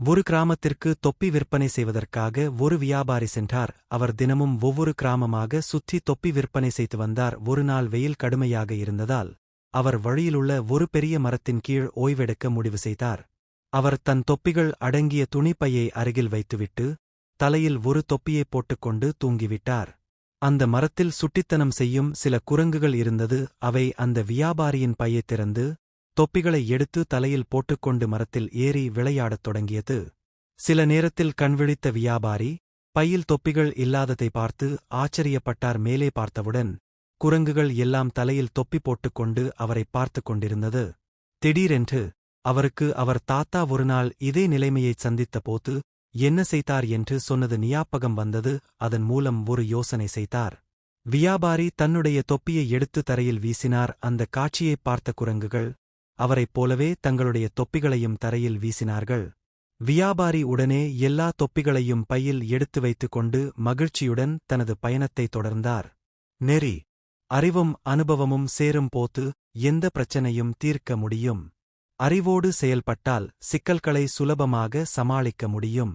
ஒரு கிராமத்திற்கு தொப்பி விற்பனை செய்வதற்காக ஒரு வியாபாரி சென்றார். அவர் தினமும் ஒவ்வொரு கிராமமாக சுற்றி தொப்பி விற்பனை செய்து வந்தார். ஒரு நாள் வெயில் கடுமையாக இருந்ததால் அவர் வழியிலுள்ள ஒரு பெரிய மரத்தின் கீழ் ஓய்வெடுக்க முடிவு செய்தார். அவர் தன் தொப்பிகள் அடங்கிய துணிப்பையை அருகில் வைத்துவிட்டு தலையில் ஒரு தொப்பியைப் போட்டுக்கொண்டு தூங்கிவிட்டார். அந்த மரத்தில் சுட்டித்தனம் செய்யும் சில குரங்குகள் இருந்தது. அவை அந்த வியாபாரியின் பையைத் திறந்து தொப்பிகளை எடுத்து தலையில் போட்டுக்கொண்டு மரத்தில் ஏறி விளையாடத் தொடங்கியது. சில நேரத்தில் கண்விழித்த வியாபாரி பையில் தொப்பிகள் இல்லாததை பார்த்து ஆச்சரியப்பட்டார். மேலே பார்த்தவுடன் குரங்குகள் எல்லாம் தலையில் தொப்பி போட்டுக்கொண்டு அவரை பார்த்துக் கொண்டிருந்தது. திடீரென்று அவருக்கு அவர் தாத்தா ஒருநாள் இதே நிலைமையைச் சந்தித்த போது என்ன செய்தார்? என்று சொன்னது ஞாபகம் வந்தது. அதன் மூலம் ஒரு யோசனை செய்தார். வியாபாரி தன்னுடைய தொப்பியை எடுத்து தரையில் வீசினார். அந்த காட்சியைப் பார்த்த குரங்குகள் அவரைப் போலவே தங்களுடைய தொப்பிகளையும் தரையில் வீசினார்கள். வியாபாரி உடனே எல்லா தொப்பிகளையும் பையில் எடுத்து வைத்துக் கொண்டு மகிழ்ச்சியுடன் தனது பயணத்தை தொடர்ந்தார். நெறி அறிவும் அனுபவமும் சேரும் போத்து எந்த பிரச்சனையும் தீர்க்க முடியும். அறிவோடு செயல்பட்டால் சிக்கல்களை சுலபமாக சமாளிக்க முடியும்.